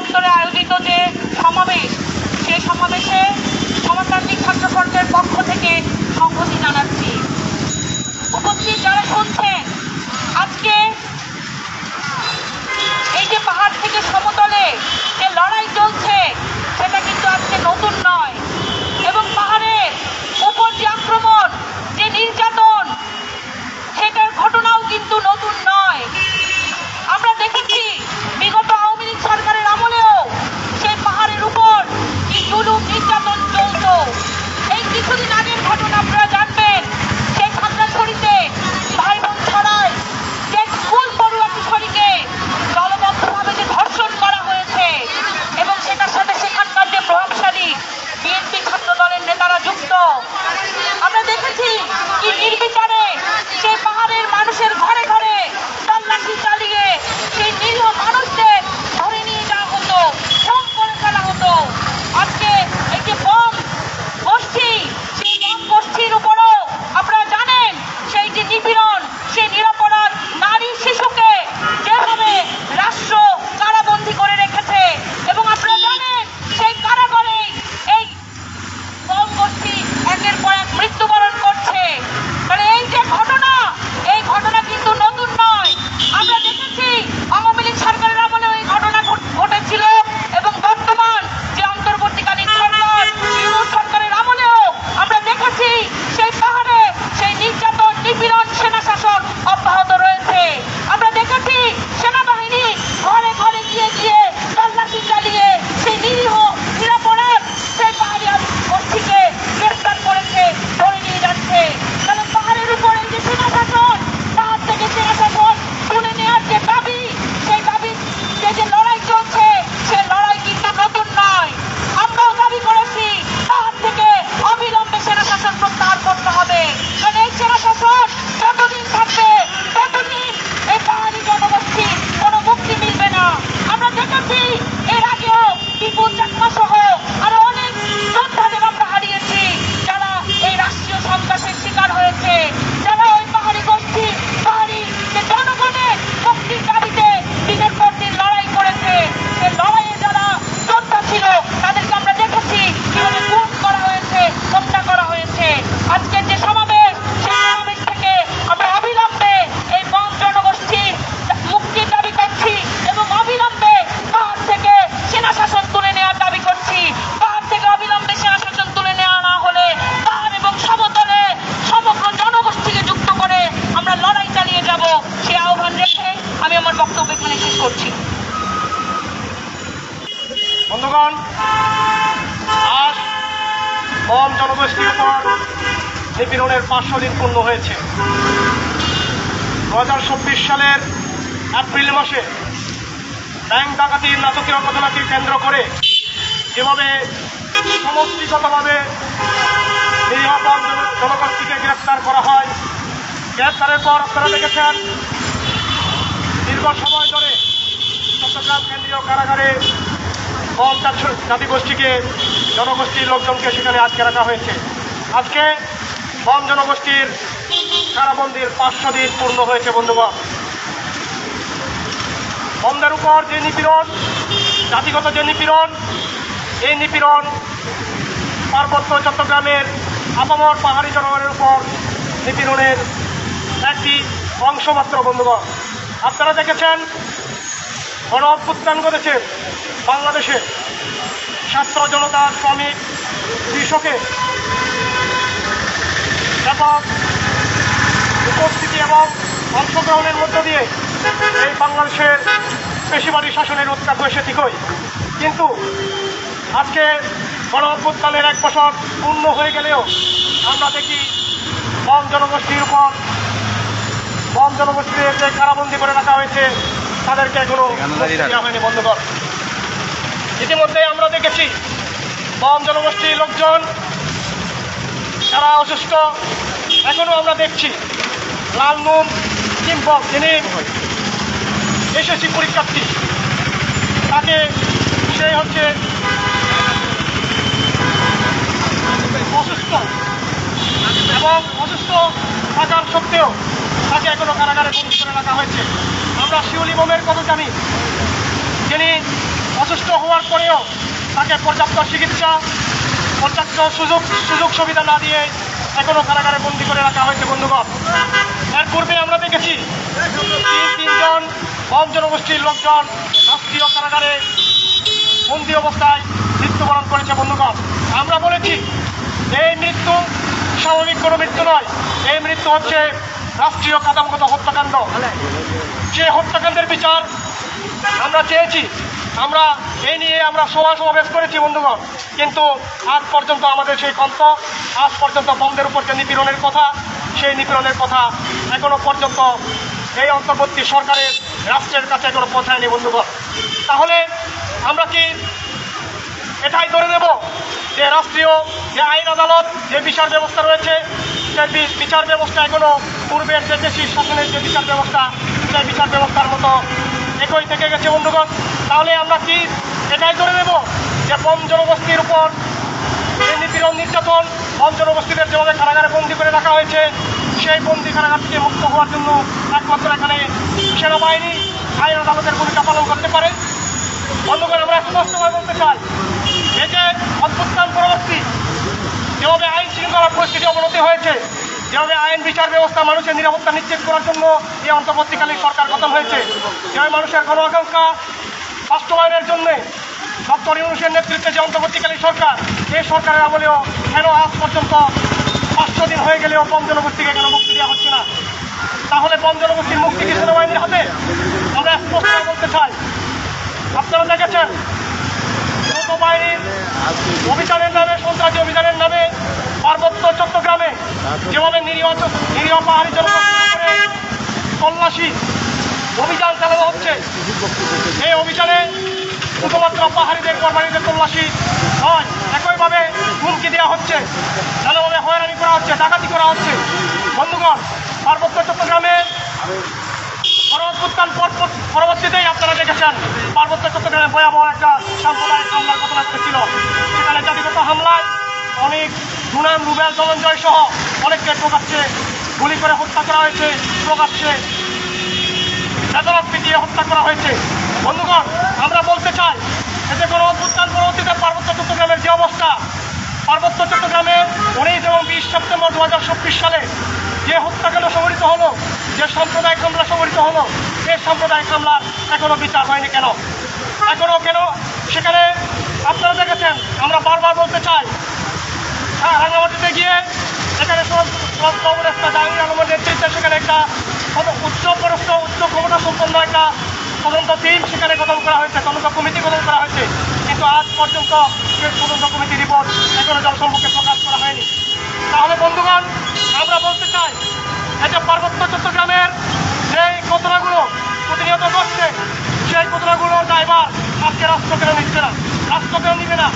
দপ্তরে আয়োজিত যে সমাবেশ, সেই সমাবেশে সমাজতান্ত্রিক ছাত্র ফ্রন্টের পক্ষ থেকে সংহতি জানাচ্ছি। উপস্থিত যারা শুনছেন, আজকে এই যে পাহাড় থেকে সমতলে যে লড়াই চলছে কম জনগোষ্ঠীর উপর নিপীড়নের পাঁচশো দিন পূর্ণ হয়েছে। দু হাজার চব্বিশ সালের এপ্রিল মাসে ব্যাংক ডাকাতির নাটকীয় ঘটনাকে কেন্দ্র করে যেভাবে সমষ্টিগতভাবে জন- জনগোষ্ঠীকে গ্রেপ্তার করা হয়, গ্রেপ্তারের পর আপনারা দেখেছেন, দীর্ঘ সময় ধরে চট্টগ্রাম কেন্দ্রীয় কারাগারে কম জাতি- জাতিগোষ্ঠীকে জনগোষ্ঠীর লোকজনকে সেখানে আটকে রাখা হয়েছে। আজকে কম জনগোষ্ঠীর কারাবন্দির পাঁচশো দিন পূর্ণ হয়েছে, বন্ধুগণ। বন্ধের উপর যে নিপীড়ন, জাতিগত যে নিপীড়ন, এই নিপীড়ন পার্বত্য চট্টগ্রামের আপামর পাহাড়ি জনগণের উপর নিপীড়নের একটি অংশ মাত্র বন্ধুগণ। আপনারা দেখেছেন, গণ অভ্যুত্থান করেছে বাংলাদেশে ছাত্র জনতা শ্রমিক কৃষকের ব্যাপক উপস্থিতি এবং অংশগ্রহণের মধ্য দিয়ে এই বাংলাদেশের পেশিবাড়ি শাসনের উৎখাত হয়েছে ঠিকই। কিন্তু আজকে গণ অভ্যুত্থানের এক বছর পূর্ণ হয়ে গেলেও আমরা দেখি কম জনগোষ্ঠীর উপর কম জনগোষ্ঠীদের যে কারাবন্দি করে রাখা হয়েছে তাদেরকে এখনও দেওয়া হয়নি বন্ধুগণ ইতিমধ্যে আমরা দেখেছি বাম জনগোষ্ঠীর লোকজন তারা অসুস্থ। এখনও আমরা দেখছি লালনুন কিম্পক যিনি এসএসসি পরীক্ষার্থী, তাকে সে হচ্ছে অসুস্থ এবং অসুস্থ থাকার সত্ত্বেও তাকে এখনও কারাগারে বন্দী করে রাখা হয়েছে। আমরা শিউলি বোমের কথা জানি যিনি অসুস্থ হওয়ার পরেও তাকে পর্যাপ্ত চিকিৎসা, পর্যাপ্ত সুযোগ সুযোগ সুবিধা না দিয়ে এখনও কারাগারে বন্দি করে রাখা হয়েছে, বন্ধুগণ। এর পূর্বে আমরা দেখেছি তিন, তিনজন বন জনগোষ্ঠীর লোকজন রাষ্ট্রীয় কারাগারে বন্দি অবস্থায় মৃত্যুবরণ করেছে, বন্ধুগণ। আমরা বলেছি, এই মৃত্যু স্বাভাবিক কোনো মৃত্যু নয়। এই মৃত্যু হচ্ছে রাষ্ট্রীয় কাদামগত হত্যাকাণ্ড। যে হত্যাকাণ্ডের বিচার আমরা চেয়েছি আমরা এই নিয়ে আমরা সভা সমাবেশ করেছি, বন্ধুগণ। কিন্তু আজ পর্যন্ত আমাদের সেই কন্ত আজ পর্যন্ত বন্ধের উপর যে নিপীড়নের কথা, সেই নিপীড়নের কথা এখনও পর্যন্ত এই অন্তর্বর্তী সরকারের, রাষ্ট্রের কাছে এখনও পৌঁছায়নি, বন্ধুগণ। তাহলে আমরা কি এটাই ধরে নেব যে রাষ্ট্রীয় যে আইন আদালত, যে বিচার ব্যবস্থা রয়েছে বি- বিচার ব্যবস্থা এখনও পূর্বের যে দেশি শাসনের যে বিচার ব্যবস্থা, সেই বিচার ব্যবস্থার মতো একই থেকে গেছে, বন্ধুগণ। তাহলে আমরা কি এটাই ধরে নেব যে বন জনগোষ্ঠীর উপর যে নিপীড়ন নির্যাতন বন জনগোষ্ঠীদের যেভাবে কারাগারে বন্দি করে রাখা হয়েছে, সেই বন্দি কারাগার থেকে মুক্ত হওয়ার জন্য একমাত্র এখানে সেনাবাহিনী আইন আদালতের ভূমিকা পালন করতে পারে। বন্ধুগণ, আমরা স্পষ্টভাবে বলতে চাই, এই যে অভ্যুত্থান পরবর্তী, যেভাবে আইন শৃঙ্খলা পরিস্থিতি অবনতি হয়েছে, যেভাবে আইন বিচার ব্যবস্থা মানুষের নিরাপত্তা নিশ্চিত করার জন্য এই অন্তর্বর্তীকালীন সরকার গঠন হয়েছে, যেভাবে মানুষের গণ আকাঙ্ক্ষা বাস্তবায়নের জন্য। ডক্টর ইউনুসের নেতৃত্বে যে অন্তর্বর্তীকালীন সরকার এই সরকারের আমলেও কেন আজ পর্যন্ত পাঁচশো দিন হয়ে গেলেও বন জনগোষ্ঠীকে কেন মুক্তি দেওয়া হচ্ছে না? তাহলে বন জনগোষ্ঠীর মুক্তি কি সেনাবাহিনীর হাতে? আমরা স্পষ্ট বলতে চাই। আপনারা দেখেছেন অভিযানের নামে, সন্ত্রাসী অভিযানের নামে পার্বত্য চট্টগ্রামে যেভাবে নিরীহ নিরীহ পাহাড়ি জনগোষ্ঠীর উপরে তল্লাশি অভিযান চালানো হচ্ছে। এই অভিযানে শুধুমাত্র পাহাড়িদের, কোরবানিদের তল্লাশি নয়, একইভাবে হুমকি দেওয়া হচ্ছে। নানাভাবে হয়রানি করা হচ্ছে, ডাকাতি করা হচ্ছে। বন্ধুগণ, পার্বত্য চট্টগ্রামে পরবর্তীকাল পরবর্তীতেই আপনারা দেখেছেন, পার্বত্য চট্টগ্রামে ভয়াবহ একটা সাম্প্রদায়িক হামলার ঘটনা ঘটেছিল। সেখানে জাতিগত হামলায় অনেক দুনাম রুবেল ধনঞ্জয় সহ অনেককে প্রকাশ্যে গুলি করে হত্যা করা হয়েছে প্রকাশ্যে বেদরক পিটিয়ে হত্যা করা হয়েছে। বন্ধুগণ, আমরা বলতে চাই, এতে কোনো অভ্যুত্থান পরবর্তীতে পার্বত্য চট্টগ্রামের যে অবস্থা, পার্বত্য চট্টগ্রামে উনিশ এবং বিশ সেপ্টেম্বর দু হাজার চব্বিশ সালে যে হত্যাকাণ্ড সংঘটিত হলো, যে সাম্প্রদায়িক হামলা সংঘটিত হলো এই সাম্প্রদায়িক হামলার এখনও বিচার হয়নি কেন? এখনও কেন? সেখানে আপনারা দেখেছেন, আমরা বারবার বলতে চাই হ্যাঁ রাঙামাটিতে গিয়ে এখানে কংগ্রেসটা জাহাঙ্গীর আলমের নেতৃত্বে সেখানে একটা উচ্চ পদস্থ উচ্চ ক্ষমতা সম্পন্ন একটা তদন্ত টিম সেখানে গঠন করা হয়েছে, তদন্ত কমিটি গঠন করা হয়েছে। কিন্তু আজ পর্যন্ত তদন্ত কমিটি রিপোর্ট এখনও জনসম্মুখে প্রকাশ করা হয়নি। তাহলে বন্ধুগণ, আমরা বলতে চাই যে পার্বত্য চট্টগ্রামের যে ঘটনাগুলো প্রতিনিয়ত ঘটছে, সেই ঘটনাগুলোর ড্রাইভার আজকে রাষ্ট্র কেন নিচ্ছে না রাষ্ট্র কেন নিবে না।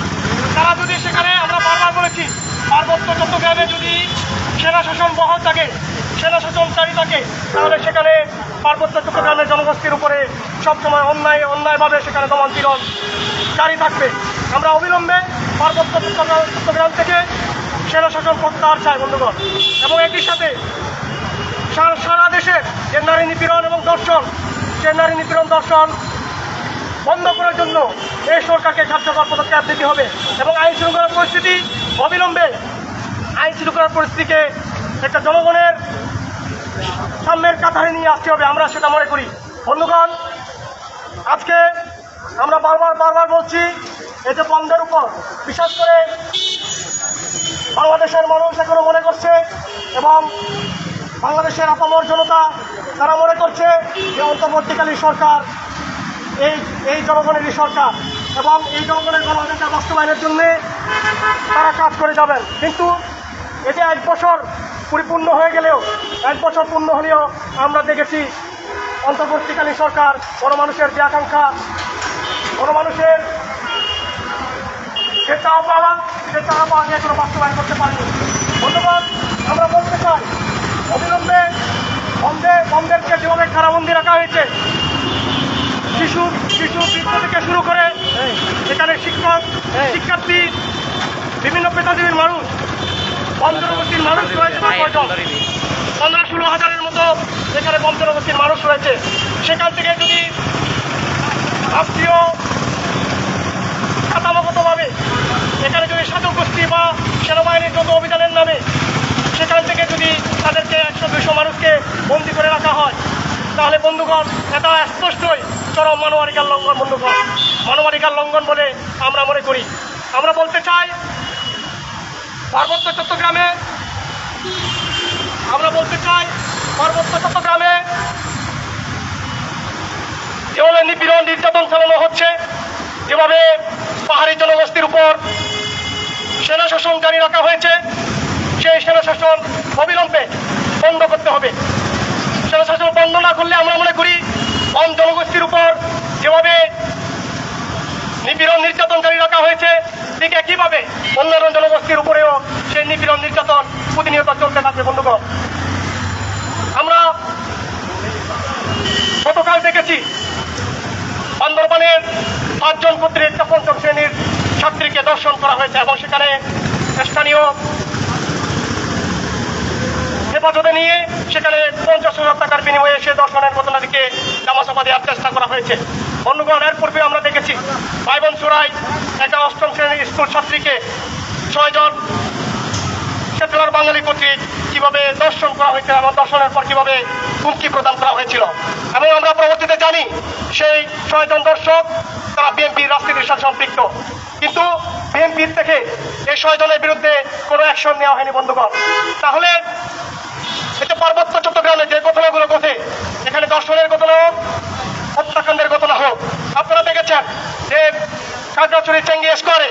তারা যদি সেখানে, আমরা বারবার বলেছি, পার্বত্য চট্টগ্রামে যদি সেনা শাসন বহাল থাকে সেনা শাসন জারি থাকে তাহলে সেখানে পার্বত্য চট্টগ্রামের জনগোষ্ঠীর উপরে সবসময় অন্যায়, অন্যায়ভাবে সেখানে দমন পীড়ন জারি থাকবে। আমরা অবিলম্বে পার্বত্য চট্টগ্রাম থেকে সেনা শাসন প্রত্যাহার চাই, বন্ধুগণ। এবং একই সাথে সারা- দেশের যে নারী নিপীড়ন এবং দর্শন সে নারী নিপীড়ন দর্শন বন্ধ করার জন্য এই সরকারকে কার্যকর পদক্ষেপ দিতে হবে এবং আইন শৃঙ্খলা পরিস্থিতি অবিলম্বে আইন শৃঙ্খলা পরিস্থিতিকে একটা জনগণের সামনের কাতারে নিয়ে আসতে হবে, আমরা সেটা মনে করি। বন্ধুগণ, আজকে আমরা বারবার বারবার বলছি এতে বন্ধের উপর, বিশেষ করে বাংলাদেশের মানুষ এখনও মনে করছে এবং বাংলাদেশের আপামর জনতা তারা মনে করছে যে অন্তর্বর্তীকালীন সরকার, এই এই জনগণেরই সরকার এবং এই জনগণের গণঅধিকার বাস্তবায়নের জন্য তারা কাজ করে যাবেন। কিন্তু এতে এক বছর পরিপূর্ণ হয়ে গেলেও এক বছর পূর্ণ হলেও আমরা দেখেছি অন্তর্বর্তীকালীন সরকার গণমানুষের যে আকাঙ্ক্ষা গণমানুষের যে চাওয়া পাওয়া সে চাওয়া পাওয়া নিয়ে কোনো বাস্তবায়ন করতে পারেনি। ধন্যবাদ। আমরা বলতে চাই অবিলম্বে বন্ধে বন্ধেরকে যেভাবে কারাবন্দি রাখা হয়েছে শিশু শিশু বৃদ্ধ থেকে শুরু করে এখানে শিক্ষক শিক্ষার্থী বিভিন্ন পেশাজীবীর মানুষ অন্তর্বর্তীর মানুষ রয়েছে না কয়জন? পনেরো ষোলো হাজারের মতো সেখানে অন্তর্বর্তীর মানুষ রয়েছে, সেখান থেকে যদি রাষ্ট্রীয় কাঠামোগতভাবে এখানে যদি সাধু গোষ্ঠী বা সেনাবাহিনীর যত অভিযানের নামে সেখান থেকে যদি তাদেরকে একশো, দুশো মানুষকে বন্দি করে রাখা হয়, তাহলে বন্ধুগণ, এটা স্পষ্টই চরম মানবাধিকার লঙ্ঘন বন্ধুগণ। মানবাধিকার লঙ্ঘন বলে আমরা মনে করি। পার্বত্য চট্টগ্রামে। আমরা বলতে চাই, পার্বত্য চট্টগ্রামে যেভাবে নিপীড়ন, নির্যাতন চালানো হচ্ছে, যেভাবে পাহাড়ি জনগোষ্ঠীর উপর সেনা শাসন জারি রাখা হয়েছে, সেই সেনা শাসন অবিলম্বে বন্ধ করতে হবে। সেনা শাসন বন্ধ না করলে আমরা মনে করি বন জনগোষ্ঠীর উপর যেভাবে নিপীড়ন, নির্যাতন জারি রাখা হয়েছে ঠিক একইভাবে অন্যান্য জনগোষ্ঠীর উপরেও সেই নিপীড়ন নির্যাতন প্রতিনিয়ত চলতে থাকবে বন্ধুগণ? আমরা গতকাল দেখেছি বান্দরবানের পাঁচজন কর্তৃক একটা পঞ্চম শ্রেণির ছাত্রীকে দর্শন করা হয়েছে এবং সেখানে স্থানীয় হেফাজতে নিয়ে সেখানে পঞ্চাশ হাজার টাকার বিনিময়ে সে দর্শনের ঘটনাটিকে জামাচাপা দেওয়ার চেষ্টা করা হয়েছে। এর পূর্বে আমরা দেখেছি ভাইবন চোরাই একটা অষ্টম শ্রেণির স্কুল ছাত্রীকে ছয়জন সেটেলার বাঙালি কর্তৃক কীভাবে দর্শন করা হয়েছে এবং দর্শনের পর কীভাবে হুমকি প্রদান করা হয়েছিল। এবং আমরা পরবর্তীতে জানি সেই ছয়জন দর্শক, তারা বিএনপির রাজনীতির সাথে সম্পৃক্ত। কিন্তু বিএনপির থেকে এই ছয়জনের বিরুদ্ধে কোনো অ্যাকশন নেওয়া হয়নি, বন্ধুগণ। তাহলে পার্বত্য চট্টগ্রামে যে ঘটনাগুলো ঘটে, এখানে দর্শনের ঘটনা হোক, হত্যাকাণ্ডের ঘটনা হোক, আপনারা দেখেছেন যে খাগড়াছড়ি চেঙ্গি করে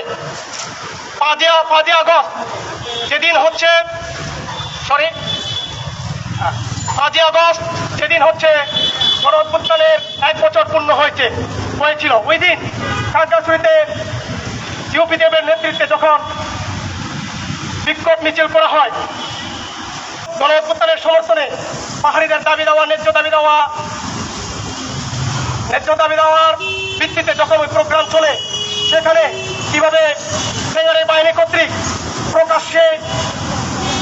পাঁচই পাঁচই আগস্ট যেদিন হচ্ছে সরি পাঁচই আগস্ট যেদিন হচ্ছে গণ অভ্যুত্থানের এক বছর পূর্ণ হয়েছে, হয়েছিল। ওই দিন খাগড়াছড়িতে ইউপি দেবের নেতৃত্বে যখন বিক্ষোভ মিছিল করা হয় গণ অভ্যুত্থানের সমর্থনে পাহাড়িদের দাবি দেওয়া, ন্যায্য দাবি দেওয়া, ন্যায্য দাবি দেওয়ার ভিত্তিতে যখন ওই প্রোগ্রাম চলে, সেখানে কীভাবে সেনারি বাহিনী কর্তৃক প্রকাশ্যে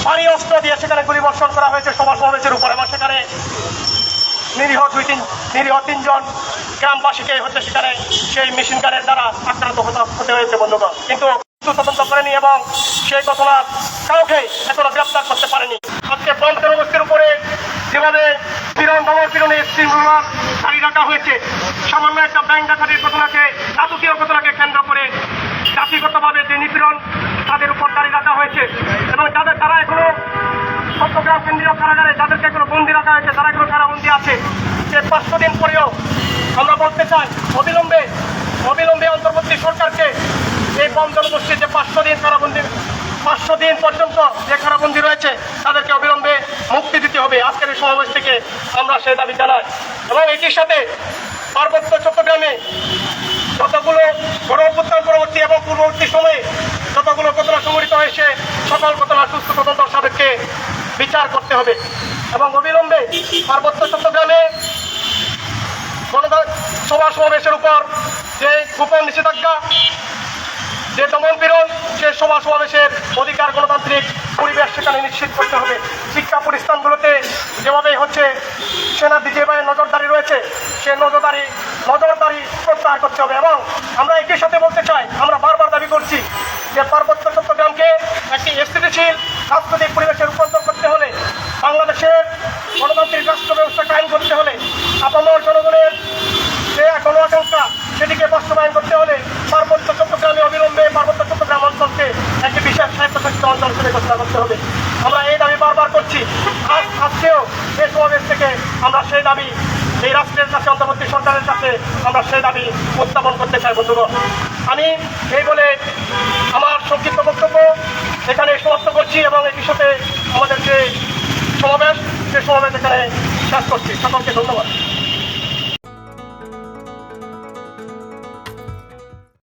ভারী অস্ত্র দিয়ে সেখানে গুলিবর্ষণ করা হয়েছে, সভা সমাবেশের উপর, এবং সেখানে নিরীহ দুই তিন, নিরীহ তিনজন গ্রামবাসীকে হচ্ছে সেখানে সেই মেশিন গানের দ্বারা আক্রান্ত হতে- হয়েছে বন্ধুগণ। কিন্তু তদন্ত করেনি এবং সেই ঘটনা কাউকে এখনও গ্রেপ্তার পারেনি আজকে বন জনগোষ্ঠীর উপরে যেভাবে পীড়ন দমন পীড়নে রাখা হয়েছে, সামান্য একটা ব্যাংক ডাকাতির ঘটনাকে, রাজকীয় ঘটনাকে কেন্দ্র করে জাতিগতভাবে যে নিপীড়ন তাদের উপর জারি রাখা হয়েছে। এবং যাদের তারা এখনও চট্টগ্রাম কেন্দ্রীয় কারাগারে যাদেরকে এখনও বন্দি রাখা হয়েছে তারা এখনও কারাবন্দি আছে সে পাঁচশো দিন পরেও আমরা বলতে চাই, অবিলম্বে অবিলম্বে অন্তর্বর্তী সরকারকে এই কম জনগোষ্ঠীর যে পাঁচশো দিন কারাবন্দি পাঁচশো দিন পর্যন্ত যে কারাবন্দি রয়েছে, তাদেরকে অবিলম্বে মুক্তি দিতে হবে। আজকের এই সমাবেশ থেকে আমরা সে দাবি জানাই। এবং এটির সাথে পার্বত্য চট্টগ্রামে যতগুলো গণ পরবর্তী এবং পূর্ববর্তী সময়ে যতগুলো ঘটনা সংঘটিত হয়েছে, সকল ঘটনা সুস্থ তদন্ত সাপেক্ষে বিচার করতে হবে। এবং অবিলম্বে পার্বত্য চট্টগ্রামে গণতন্ত্র সভা সমাবেশের উপর যে গোপন নিষেধাজ্ঞা যে দমন পীড়ন সে সভা সমাবেশের অধিকার গণতান্ত্রিক পরিবেশ সেখানে নিশ্চিত করতে হবে। শিক্ষা প্রতিষ্ঠানগুলোতে যেভাবে হচ্ছে সেনা যেভাবে নজরদারি রয়েছে, সে নজরদারি নজরদারি প্রত্যাহার করতে হবে এবং আমরা একই সাথে বলতে চাই, আমরা বারবার দাবি করছি যে পার্বত্য চট্টগ্রামকে একটি স্থিতিশীল সাংস্কৃতিক পরিবেশে রূপান্তর করতে হলে বাংলাদেশের গণতান্ত্রিক রাষ্ট্র ব্যবস্থা কায়েম করতে হলে আপামর জনগণের যে গণ আকাঙ্ক্ষা সেটিকে বাস্তবায়ন করতে হলে পার্বত্য চট্টগ্রামে অবিলম্বে পার্বত্য চট্টগ্রাম অঞ্চলকে একটি বিশেষ অঞ্চল ঘোষণা করতে হবে। আমরা এই দাবি বারবার করছি। আজ আজকেও এই সমাবেশ থেকে আমরা সেই দাবি, এই রাষ্ট্রের কাছে, অন্তর্বর্তী সরকারের কাছে আমরা সেই দাবি উত্থাপন করতে চাই, বন্ধুগণ। আমি এই বলে আমার সংক্ষিপ্ত বক্তব্য এখানে সমাপ্ত করছি এবং একই সাথে আমাদের যে সমাবেশ সে সমাবেশ এখানে শেষ করছি। সকলকে ধন্যবাদ।